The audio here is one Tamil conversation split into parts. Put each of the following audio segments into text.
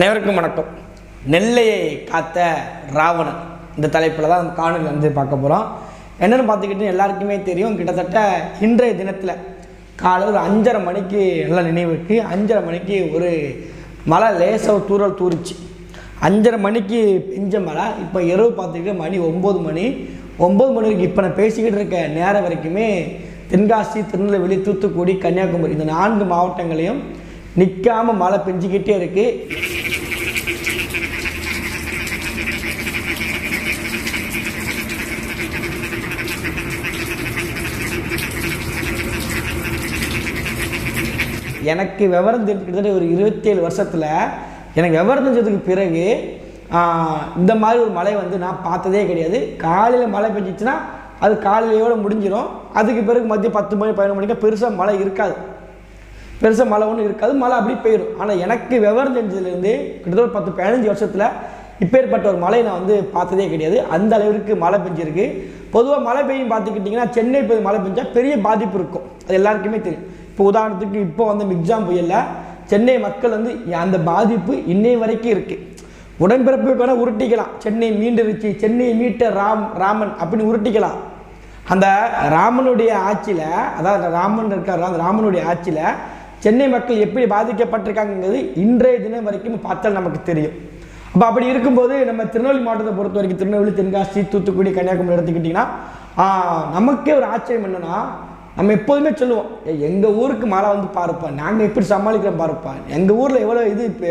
அனைவருக்கும் வணக்கம். நெல்லையை காத்த ராவணன். இந்த தலைப்பில் தான் காணொலி வந்து பார்க்க போகிறோம் என்னென்னு பார்த்துக்கிட்டு எல்லாருக்குமே தெரியும் கிட்டத்தட்ட இன்றைய தினத்தில் காலை ஒரு அஞ்சரை மணிக்கு நல்லா நினைவுக்கு அஞ்சரை மணிக்கு ஒரு மழை லேசாக தூரல் தூரிச்சு அஞ்சரை மணிக்கு பெஞ்ச மழை இப்போ இரவு பார்த்துக்கிட்டு மணி ஒம்பது மணி. ஒம்பது மணி வரைக்கும் இப்போ நான் பேசிக்கிட்டு இருக்க நேரம் வரைக்குமே தென்காசி திருநெல்வேலி தூத்துக்குடி கன்னியாகுமரி இந்த நான்கு மாவட்டங்களையும் நிற்காம மழை பெஞ்சிக்கிட்டே இருக்குது எனக்கு விவரம் தெரிஞ்சு கிட்டத்தட்ட ஒரு இருபத்தேழு வருஷத்தில் எனக்கு விவரம் தெரிஞ்சதுக்கு பிறகு இந்த மாதிரி ஒரு மழை வந்து நான் பார்த்ததே கிடையாது. காலையில் மழை பெஞ்சிச்சுன்னா அது காலையிலையோடு முடிஞ்சிடும் அதுக்கு பிறகு மதியம் பத்து மணி பதினொன்று மணிக்கு பெருசாக மழை இருக்காது. பெருசாக மழை ஒன்றும் இருக்காது. மழை அப்படியே போயிடும் ஆனால் எனக்கு விவரம் தெரிஞ்சதுலேருந்து கிட்டத்தட்ட ஒரு பத்து பதினஞ்சு வருஷத்தில் இப்பேற்பட்ட ஒரு மழை நான் வந்து பார்த்ததே கிடையாது. அந்த அளவிற்கு மழை பெஞ்சிருக்கு. பொதுவாக மழை பெய்யும் பார்த்துக்கிட்டிங்கன்னா சென்னை போய் மழை பெஞ்சால் பெரிய பாதிப்பு இருக்கும். அது எல்லாருக்குமே தெரியும். இப்போ உதாரணத்துக்கு இப்போ வந்து மிக்ஜாம் புயலில் சென்னை மக்கள் வந்து அந்த பாதிப்பு இன்னை வரைக்கும் இருக்குது உடன்பிறப்புக்கு வேணால் உருட்டிக்கலாம். சென்னை மீண்டிருச்சு சென்னையை மீட்ட ராம் ராமன் அப்படின்னு உருட்டிக்கலாம். அந்த ராமனுடைய ஆட்சியில் அதாவது ராமன் இருக்கார் அந்த ராமனுடைய ஆட்சியில் சென்னை மக்கள் எப்படி பாதிக்கப்பட்டிருக்காங்கிறது இன்றைய தினம் வரைக்கும் பார்த்தால் நமக்கு தெரியும். அப்போ அப்படி இருக்கும்போது நம்ம திருநெல்வேலி மாவட்டத்தை பொறுத்த வரைக்கும் திருநெல்வேலி தென்காசி தூத்துக்குடி கன்னியாகுமரி எடுத்துக்கிட்டிங்கன்னா நமக்கே ஒரு ஆச்சரியம் என்னென்னா நம்ம எப்போதுமே சொல்லுவோம் எங்கள் ஊருக்கு மழை வந்து பாருப்பா நாங்கள் எப்படி சமாளிக்கிறோம் பாருப்பா. எங்கள் ஊரில் எவ்வளோ இது இப்போ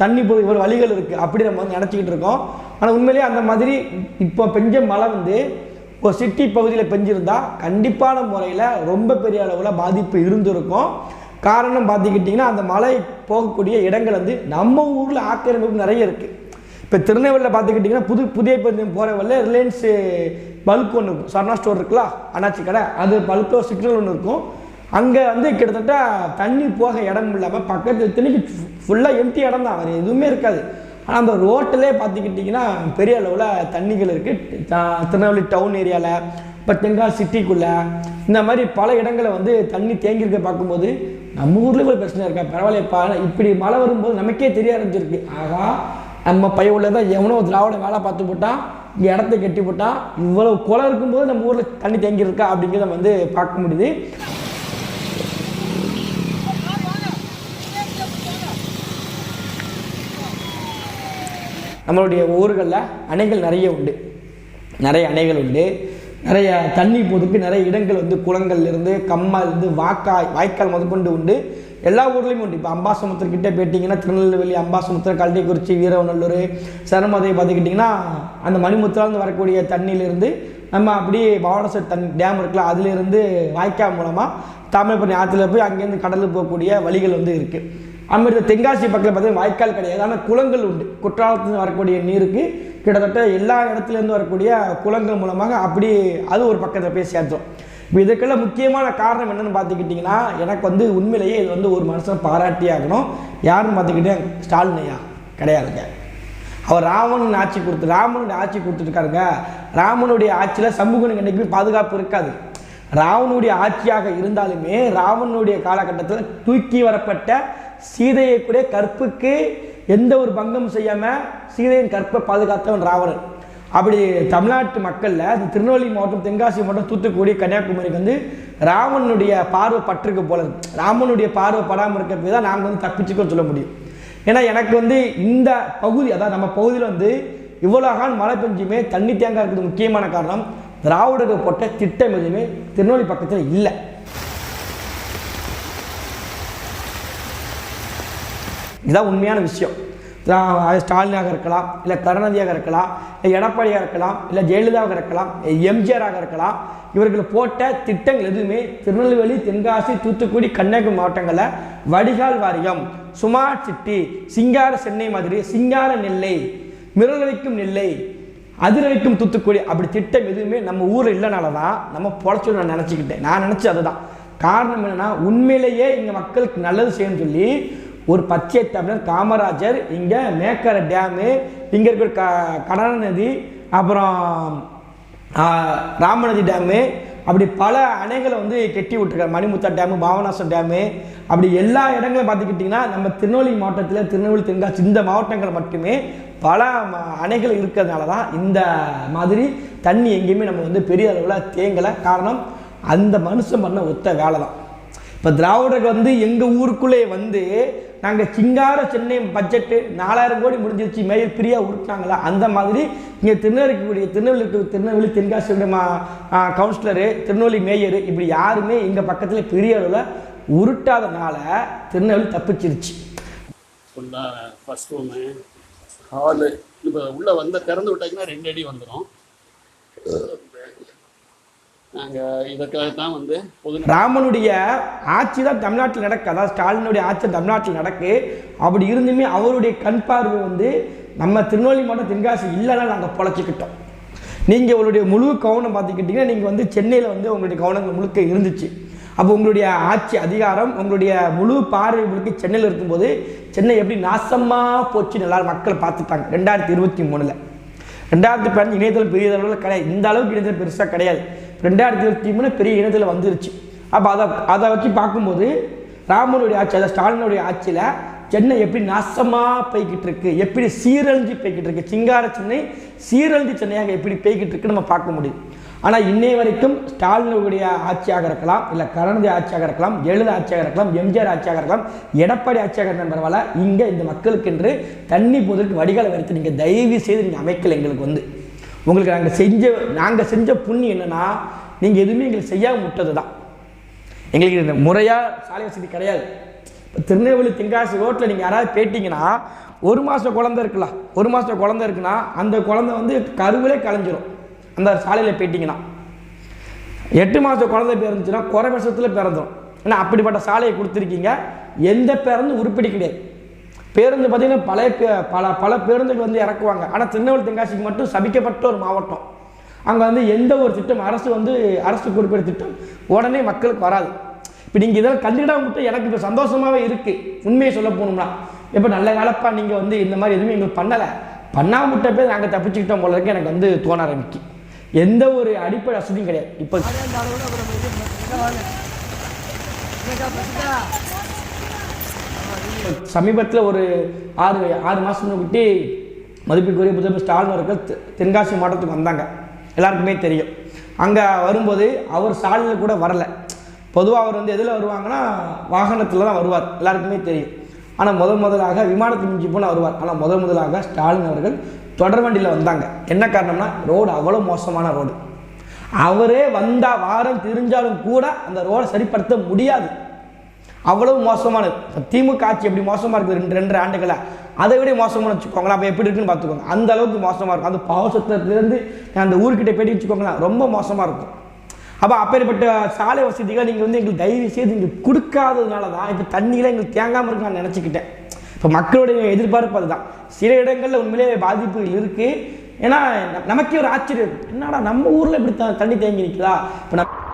தண்ணி போய் இவ்வளோ வழிகள் இருக்குது அப்படி நம்ம வந்து நினச்சிக்கிட்டு இருக்கோம். ஆனால் உண்மையிலேயே அந்த மாதிரி இப்போ பெஞ்ச மழை வந்து இப்போ சிட்டி பகுதியில் பெஞ்சிருந்தால் கண்டிப்பான முறையில் ரொம்ப பெரிய அளவில் பாதிப்பு இருந்திருக்கும். காரணம் பார்த்துக்கிட்டிங்கன்னா அந்த மழை போகக்கூடிய இடங்கள் வந்து நம்ம ஊரில் ஆக்கிரமிப்பு நிறைய இருக்குது இப்போ திருநெல்வேலியில் பார்த்துக்கிட்டிங்கன்னா புது புதிய பெருந்தம் போகிற வழியில் ரிலையன்ஸு பல்க் ஒன்று இருக்கும். சரணா ஸ்டோர் இருக்குல்ல அண்ணாச்சி கடை அது பல்கோ சிக்னல் ஒன்று இருக்கும். அங்கே வந்து கிட்டத்தட்ட தண்ணி போக இடம் இல்லாமல் பக்கத்தில் இத்தனைக்கு ஃபுல்லாக எம்டி இடம் தான். வேறு எதுவுமே இருக்காது. ஆனால் அந்த ரோட்டிலே பார்த்துக்கிட்டிங்கன்னா பெரிய அளவில் தண்ணிகள் இருக்குது திருநெல்வேலி டவுன் ஏரியாவில் இப்போ தென்காசி சிட்டிக்குள்ளே இந்த மாதிரி பல இடங்களை வந்து தண்ணி தேங்கியிருக்க பார்க்கும்போது நம்ம ஊரில் கூட பிரச்சனை இருக்கா? பரவாயில்லைப்பா இப்படி மழை வரும்போது நமக்கே தெரிய ஆரம்பிச்சிருக்கு. ஆகா நம்ம பைய உள்ளே தான் எவனோ திராவிட வேலை பார்த்து போட்டான். இடத்த கட்டி போட்டால் இவ்வளவு குளம் இருக்கும்போது நம்ம ஊரில் தண்ணி தேங்கியிருக்கா அப்படிங்கிறத வந்து பார்க்க முடியுது. நம்மளுடைய ஊர்களில் அணைகள் நிறைய உண்டு. நிறைய அணைகள் உண்டு. நிறைய தண்ணி போதுக்கு நிறைய இடங்கள் வந்து குளங்கள்லேருந்து கம்மாலேருந்து வாக்காய் வாய்க்கால் முதற்கொண்டு உண்டு. எல்லா ஊர்லேயும் உண்டு. இப்போ அம்பாசமுத்திரக்கிட்ட போயிட்டீங்கன்னா திருநெல்வேலி அம்பாசமுத்திரம் கல்விக்குறிச்சி வீரவநல்லூர் சரமதை பார்த்துக்கிட்டிங்கன்னா அந்த மணிமுத்திராந்து வரக்கூடிய தண்ணியிலிருந்து நம்ம அப்படியே பவானசர் தண்ணி டேம் இருக்குல்ல அதுலேருந்து வாய்க்கால் மூலமாக தாமிரபரணி ஆற்றுல போய் அங்கேருந்து கடலுக்கு போகக்கூடிய வழிகள் வந்து இருக்குது அமிர்த தென்காசி பக்கத்தில் பார்த்தீங்கன்னா வாய்க்கால் கிடையாது. ஆனால் குளங்கள் உண்டு. குற்றாலத்துலேருந்து வரக்கூடிய நீருக்கு கிட்டத்தட்ட எல்லா இடத்துலேருந்து வரக்கூடிய குளங்கள் மூலமாக அப்படி அது ஒரு பக்கத்தில் போய் சேர்த்தோம். இப்போ இதுக்கெல்லாம் முக்கியமான காரணம் என்னன்னு பார்த்துக்கிட்டிங்கன்னா எனக்கு வந்து உண்மையிலேயே இது வந்து ஒரு மனுஷன் பாராட்டி ஆகணும். யாருன்னு பார்த்துக்கிட்டேன் ஸ்டாலின் ஐயா. கிடையாதுங்க. அவர் ராவணன் ஆட்சி கொடுத்து ராமனுடைய ஆட்சி கொடுத்துருக்காருங்க. ராமனுடைய ஆட்சியில் சமூகனுக்கு என்றைக்குமே பாதுகாப்பு இருக்காது. ராவனுடைய ஆட்சியாக இருந்தாலுமே ராவனுடைய காலகட்டத்தில் தூக்கி வரப்பட்ட சீதையை கூட கற்புக்கு எந்த ஒரு பங்கம் செய்யாமல் சீதையின் கற்பை பாதுகாத்தவன் ராவணன். அப்படி தமிழ்நாட்டு மக்களில் இந்த திருநெல்வேலி மாவட்டம் தென்காசி மாவட்டம் தூத்துக்குடி கன்னியாகுமரிக்கு வந்து ராமனுடைய பார்வை பட்டிருக்கு போல ராமனுடைய பார்வை படாமல் இருக்கிறது தான் நாங்கள் வந்து தப்பிச்சுக்கோன்னு சொல்ல முடியும். ஏன்னா எனக்கு வந்து இந்த பகுதி அதாவது நம்ம பகுதியில் வந்து இவ்வளோ காலம் மழை பெஞ்சுமே தண்ணி தேங்காய் இருக்கிறது முக்கியமான காரணம் திராவிடர்கள் போட்ட திட்டம் எதுவுமே திருநெல்வேலி பக்கத்தில் இல்லை. இதுதான் உண்மையான விஷயம். ஸ்டாலினாக இருக்கலாம் இல்லை கருணாநிதியாக இருக்கலாம் இல்லை எடப்பாடியாக இருக்கலாம் இல்லை ஜெயலலிதாவாக இருக்கலாம் எம்ஜிஆராக இருக்கலாம் இவர்கள் போட்ட திட்டங்கள் எதுவுமே திருநெல்வேலி தென்காசி தூத்துக்குடி கன்னியாகுமரி மாவட்டங்களில் வடிகால் வாரியம் சுமார்ட் சிட்டி சிங்கார சென்னை மாதிரி சிங்கார நெல்லை மிரளவைக்கும் நெல்லை அதிரவைக்கும் தூத்துக்குடி அப்படி திட்டம் எதுவுமே நம்ம ஊரில் இல்லைனால தான் நம்ம பொழைச்சோன்னு நான் நினச்சிக்கிட்டேன். நான் நினச்சது அதுதான். காரணம் என்னென்னா உண்மையிலேயே இங்கே மக்களுக்கு நல்லது செய்யணும்னு சொல்லி ஒரு பச்சை தமிழர் காமராஜர் இங்கே மேக்கர டேமு இங்கே இருக்கிற க கடன நதி அப்புறம் ராமநதி டேமு அப்படி பல அணைகளை வந்து கெட்டி விட்டுருக்காரு. மணிமுத்தா டேமு பாவநாசம் டேமு அப்படி எல்லா இடங்களும் பார்த்துக்கிட்டிங்கன்னா நம்ம திருநெல்வேலி மாவட்டத்தில் திருநெல்வேலி தென்காசி இந்த மாவட்டங்கள் மட்டுமே பல ம- அணைகள் இருக்கிறதுனால தான் இந்த மாதிரி தண்ணி எங்கேயுமே நம்ம வந்து பெரிய அளவில் தேங்கலை. காரணம் அந்த மனுஷன் பண்ண ஒத்த வேலை தான் இப்போ திராவிடர்கள் வந்து எங்கள் ஊருக்குள்ளே வந்து நாங்கள் சிங்கார சென்னை பட்ஜெட்டு நாலாயிரம் கோடி முடிஞ்சிருச்சு மேயர் பிரியா உருட்டினாங்களா? அந்த மாதிரி இங்கே திருநெல்வேலிக்கூடிய திருநெல்வேலி திருநெல்வேலி தென்காசியுடைய மா கவுன்சிலரு திருநெல்வேலி மேயர் இப்படி யாருமே எங்கள் பக்கத்தில் பெரிய அளவில் உருட்டாதனால திருநெல்வேலி தப்பிச்சிருச்சு. ஃபஸ்ட் ரூமு ஹாலு இப்போ உள்ளே வந்த திறந்து விட்டாங்கன்னா ரெண்டு அடி வந்துடும் நாங்கள் இதற்காக தான் வந்து பொது ராமனுடைய ஆட்சி தான் தமிழ்நாட்டில் நடக்கு. அதாவது ஸ்டாலினுடைய ஆட்சி தமிழ்நாட்டில் நடக்கு. அப்படி இருந்துமே அவருடைய கண் பார்வை வந்து நம்ம திருநெல்வேலி மாவட்டம் தென்காசி இல்லைன்னா நாங்கள் பொழைச்சிக்கிட்டோம். நீங்கள் உங்களுடைய முழு கவனம் பார்த்துக்கிட்டிங்கன்னா நீங்கள் வந்து சென்னையில் வந்து உங்களுடைய கவனங்கள் முழுக்க இருந்துச்சு. அப்போ உங்களுடைய ஆட்சி அதிகாரம் உங்களுடைய முழு பார்வை முழுக்க சென்னையில் இருக்கும்போது சென்னை எப்படி நாசமாக போச்சுன்னு நல்லா மக்கள் பார்த்துட்டாங்க. ரெண்டாயிரத்தி இருபத்தி மூணில். ரெண்டாயிரத்தி பதினஞ்சு இணையதளம் பெரிய அளவில் கிடையாது. இந்த அளவுக்கு இணையதளம் பெருசாக கிடையாது. ரெண்டாயிரத்தி இருபத்தி மூணு பெரிய இனத்தில் வந்துருச்சு. அப்போ அதை அதை வச்சு பார்க்கும்போது ராமனுடைய ஆட்சி அதாவது ஸ்டாலினுடைய ஆட்சியில் சென்னை எப்படி நாசமாக போய்கிட்டு இருக்கு எப்படி சீரழிஞ்சு போய்கிட்டு இருக்கு சிங்கார சென்னை சீரழிஞ்சு சென்னையாக எப்படி போய்கிட்டு இருக்குன்னு நம்ம பார்க்க முடியும். ஆனால் இன்னை வரைக்கும் ஸ்டாலினுடைய ஆட்சியாக இருக்கலாம் இல்லை கருணாநிதி ஆட்சியாக இருக்கலாம் எழுத ஆட்சியாக இருக்கலாம் எம்ஜிஆர் ஆட்சியாக இருக்கலாம் எடப்பாடி ஆட்சியாக இருந்தால் பரவாயில்ல இங்கே இந்த மக்களுக்கென்று தண்ணி போதற்கு வடிகாலை வரைக்கும் நீங்கள் தயவு செய்து நீங்கள் அமைக்கல எங்களுக்கு வந்து. உங்களுக்கு நாங்கள் செஞ்ச நாங்கள் செஞ்ச புண்ணியம் என்னென்னா நீங்கள் எதுவுமே எங்களுக்கு செய்யாமல் விட்டது தான் எங்களுக்கு இந்த முறையாக சாலை வசதி கிடையாது. இப்போ திருநெல்வேலி தென்காசி ரோட்டில் நீங்கள் யாராவது கேட்டிங்கன்னா ஒரு மாதம் குழந்த இருக்கலாம் ஒரு மாதம் குழந்த இருக்குன்னா அந்த குழந்தை வந்து கருவிலே கலைஞ்சிரும் அந்த சாலையில் போயிட்டீங்கன்னா. எட்டு மாதம் குழந்தை பிறந்துச்சுன்னா குறை வருஷத்தில் பிறந்துடும் ஏன்னா அப்படிப்பட்ட சாலையை கொடுத்துருக்கீங்க. எந்த பிறந்து உருப்படி கிடையாது. பேருந்து பார்த்தீங்கன்னா பழைய பே- பல பல பேருந்துகள் வந்து இறக்குவாங்க. ஆனால் திருநெல்வேலி தென்காசிக்கு மட்டும் சபிக்கப்பட்ட ஒரு மாவட்டம். அங்கே வந்து எந்த ஒரு திட்டம் அரசு வந்து அரசு குறிப்பிட்ட திட்டம் உடனே மக்களுக்கு வராது. இப்போ நீங்கள் இதெல்லாம் கண்டுக்கிடாம மட்டும் எனக்கு இப்போ சந்தோஷமாகவே இருக்குது உண்மையை சொல்ல போகணும்னா இப்போ நல்ல காலப்பா நீங்கள் வந்து இந்த மாதிரி எதுவுமே எங்களுக்கு பண்ணலை. பண்ணாம விட்ட பேர் நாங்கள் தப்பிச்சுக்கிட்டோம் போல இருக்கு. எனக்கு வந்து தோண ஆரம்பிக்கு. எந்த ஒரு அடிப்படை வசதியும் கிடையாது. இப்போ சமீபத்தில் ஒரு ஆறு ஆறு மாதம் குட்டி மதிப்புக்குரிய முதல்வர் ஸ்டாலின் அவர்கள் தென்காசி மாவட்டத்துக்கு வந்தாங்க. எல்லாருக்குமே தெரியும். அங்கே வரும்போது அவர் ஸ்டாலினில் கூட வரல. பொதுவாக அவர் வந்து எதில் வருவாங்கன்னா வாகனத்தில் தான் வருவார். எல்லாருக்குமே தெரியும். ஆனால் முதல் முதலாக விமானத்தை மிஞ்சி போனால் வருவார். ஆனால் முதல் முதலாக ஸ்டாலின் அவர்கள் தொடர் வண்டியில் வந்தாங்க. என்ன காரணம்னா ரோடு அவ்வளோ மோசமான ரோடு. அவரே வந்தால் வாரம் தெரிஞ்சாலும் கூட அந்த ரோடை சரிப்படுத்த முடியாது. அவ்வளவு மோசமானது திமுக ஆட்சி எப்படி மோசமாக இருக்குது ரெண்டு ரெண்டு ஆண்டுகளாக அதை விட மோசமான வச்சுக்கோங்களேன். அப்போ எப்படி இருக்குன்னு பார்த்துக்கோங்க. அந்த அளவுக்கு மோசமாக இருக்கும். அந்த பாவசத்திலேருந்து அந்த ஊர்கிட்ட போயிட்டு வச்சுக்கோங்களேன். ரொம்ப மோசமாக இருக்கும். அப்போ அப்பேற்பட்ட சாலை வசதிகளை நீங்கள் வந்து எங்களுக்கு தயவு செய்து இங்கே கொடுக்காததுனால தான் இப்போ தண்ணியில் எங்களுக்கு தேங்காமல் இருக்கு நான் நினச்சிக்கிட்டேன். இப்போ மக்களுடைய எதிர்பார்ப்பு அதுதான். சில இடங்களில் உண்மையிலே பாதிப்புகள் இருக்குது ஏன்னா நமக்கே ஒரு ஆச்சரியம். என்னடா நம்ம ஊரில் இப்படி த- தண்ணி தேங்கி நிற்கலா இப்போ நம்ம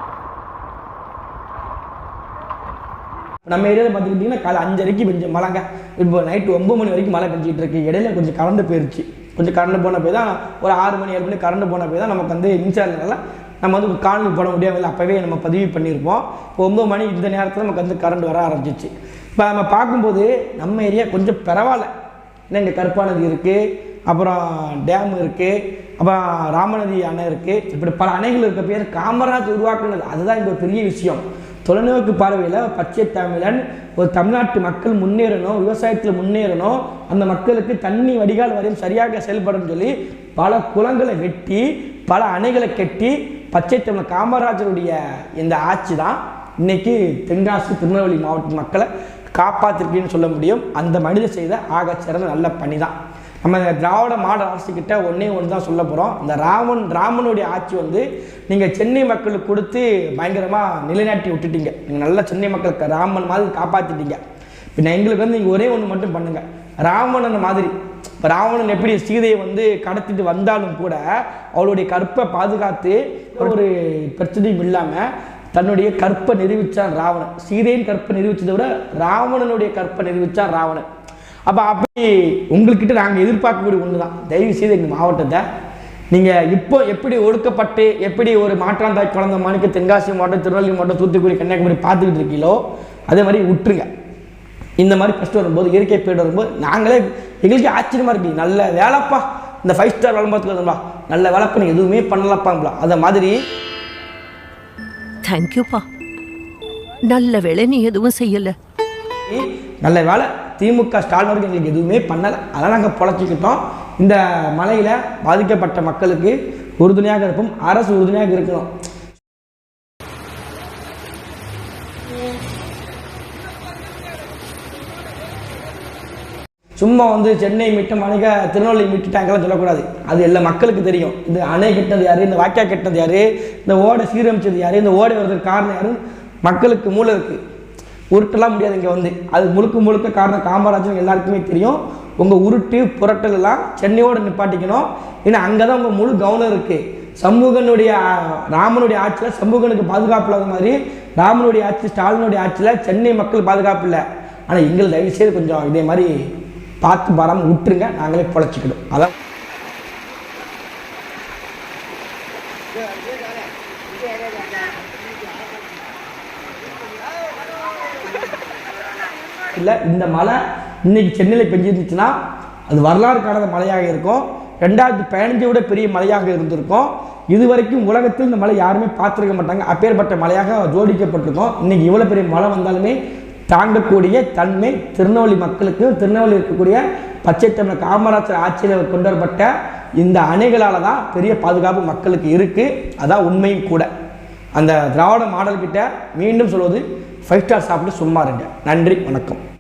நம்ம ஏரியாவில் பார்த்துக்கிட்டிங்கன்னா காலை அஞ்சரைக்கு பெஞ்சு மழைங்க. இப்போ நைட்டு ஒம்பது மணி வரைக்கும் மழை பெஞ்சிக்கிட்டு இருக்கு இடையில கொஞ்சம் கரண்ட் போயிருச்சு. கொஞ்சம் கரண்ட் போன போய் தான் ஒரு ஆறு மணி ஏழு மணி கரண்ட் போன போய் தான் நமக்கு வந்து மின்சாரனால நம்ம வந்து காணொலி போட முடியாமல் அப்போவே நம்ம பதிவு பண்ணியிருப்போம் இப்போ ஒம்பது மணி இந்த நேரத்தில் நமக்கு வந்து கரண்ட் வர ஆரம்பிச்சிச்சு. இப்போ நம்ம பார்க்கும்போது நம்ம ஏரியா கொஞ்சம் பரவாயில்ல. ஏன்னா இங்கே கருப்பாநதி இருக்குது அப்புறம் டேம் இருக்குது அப்புறம் ராமநதி அணை இருக்குது இப்படி பல அணைகள் இருக்க பேர் காமராஜ் உருவாக்குனது. அதுதான் இப்போ ஒரு பெரிய விஷயம். தொலைநோக்கு பார்வையில் பச்சை தமிழன் ஒரு தமிழ்நாட்டு மக்கள் முன்னேறணும் விவசாயத்தில் முன்னேறணும் அந்த மக்களுக்கு தண்ணி வடிகால் வரையும் சரியாக செயல்படணும்னு சொல்லி பல குளங்களை வெட்டி பல அணைகளை கட்டி பச்சை தமிழ் காமராஜருடைய இந்த ஆட்சி தான் இன்னைக்கு தென்காசி திருநெல்வேலி மாவட்ட மக்களை காப்பாற்றிருக்குன்னு சொல்ல முடியும். அந்த மனித செய்த ஆக சிறந்த நல்ல பணி தான் நம்ம இந்த திராவிட மாடல் அரசுக்கிட்ட ஒன்றே ஒன்று தான் சொல்ல போகிறோம் இந்த ராமன் ராமனுடைய ஆட்சி வந்து நீங்கள் சென்னை மக்களுக்கு கொடுத்து பயங்கரமாக நிலைநாட்டி விட்டுட்டீங்க. நீங்கள் நல்லா சென்னை மக்களுக்கு ராமன் மாதிரி காப்பாற்றிட்டீங்க பின்ன எங்களுக்கு வந்து நீங்கள் ஒரே ஒன்று மட்டும் பண்ணுங்கள் ராவணன் மாதிரி. இப்போ ராவணன் எப்படி சீதையை வந்து கடத்திட்டு வந்தாலும் கூட அவளுடைய கற்பை பாதுகாத்து ஒரு பிரச்சனையும் இல்லாமல் தன்னுடைய கற்பை நிரூபித்தான் ராவணன். சீதையின் கற்பை நிரூபித்ததை விட ராவணனுடைய கற்பை நிரூபித்தான் ராவணன். அப்போ அப்படி உங்கள்கிட்ட நாங்கள் எதிர்பார்க்கக்கூடிய ஒன்று தான் தயவு செய்து எங்கள் மாவட்டத்தை நீங்கள் இப்போ எப்படி ஒடுக்கப்பட்டு எப்படி ஒரு மாற்றாந்தாய் குழந்தை மாணிக்க தென்காசி மாவட்டம் திருநெல்வேலி மாவட்டம் தூத்துக்குடி கன்னியாகுமரி பார்த்துக்கிட்டு இருக்கீங்களோ அதே மாதிரி விட்டுருங்க. இந்த மாதிரி ஃபஸ்ட்டு வரும்போது இயற்கை பேர் வரும்போது நாங்களே எங்களுக்கு ஆச்சரியமாக இருக்கு. நல்ல வேலைப்பா. இந்த ஃபைவ் ஸ்டார் விளம்பரத்தில் இருந்தா நல்ல வேலைப்பா நீ எதுவுமே பண்ணலப்பாங்களா அதை மாதிரி தேங்க்யூப்பா நல்ல வேளை நீ எதுவும் செய்யல. நல்ல வேலை திமுக ஸ்டாலின் வரைக்கும் எங்களுக்கு எதுவுமே பண்ணலை. அதெல்லாம் நாங்கள் பொழைச்சிக்கிட்டோம். இந்த மலையில் பாதிக்கப்பட்ட மக்களுக்கு உறுதுணையாக இருப்போம். அரசு உறுதுணையாக இருக்கணும். சும்மா வந்து சென்னை மீட்டு மணிக்க திருநெல்வேலி மீட்டுட்டாங்கலாம் சொல்லக்கூடாது. அது எல்லா மக்களுக்கு தெரியும். இந்த அணை கட்டினது யாரு? இந்த வாய்க்கா கட்டினது யாரு? இந்த ஓடை சீரமைச்சது யாரு? இந்த ஓடை வர்றதுக்கு காரணம் யாரு? மக்களுக்கு மூளை இருக்குது உருட்டலாம் முடியாது இங்கே வந்து. அது முழுக்க முழுக்க காரணம் காமராஜன் எல்லாருக்குமே தெரியும். உங்கள் உருட்டு புரட்டல் எல்லாம் நிப்பாட்டிக்கணும். ஏன்னா அங்கே தான் உங்கள் முழு கவனம் இருக்குது சமூகனுடைய ராமனுடைய ஆட்சியில் சமூகனுக்கு பாதுகாப்பு இல்லாத மாதிரி ராமனுடைய ஆட்சி ஸ்டாலினுடைய ஆட்சியில் சென்னை மக்கள் பாதுகாப்பு இல்லை. ஆனால் எங்கள் தயவுசெய்து கொஞ்சம் இதே மாதிரி பார்த்து வராமல் விட்டுருங்க நாங்களே பொழைச்சிக்கணும் அதான் இல்லை இந்த மழை இன்னைக்கு சென்னையில் பெஞ்சிருந்துச்சுன்னா அது வரலாறு காணாத மழையாக இருக்கும். ரெண்டாயிரத்தி பதினஞ்சை விட பெரிய மழையாக இருந்திருக்கும். இது வரைக்கும் உலகத்தில் இந்த மழை யாருமே பார்த்துருக்க மாட்டாங்க. அப்பேற்பட்ட மழையாக ஜோடிக்கப்பட்டிருக்கும். இன்னைக்கு இவ்வளோ பெரிய மழை வந்தாலுமே தாங்கக்கூடிய தன்மை திருநெல்வேலி மக்களுக்கு திருநெல்வேலி இருக்கக்கூடிய பச்சை தமிழ் காமராஜர் ஆட்சியில் கொண்டு வரப்பட்ட இந்த அணைகளால் தான் பெரிய பாதுகாப்பு மக்களுக்கு இருக்குது அதான் உண்மையும் கூட. அந்த திராவிட மாடல்கிட்ட மீண்டும் சொல்வது ஃபைவ் ஸ்டார் சாப்பிட்டு சும்மா இருங்க. நன்றி வணக்கம்.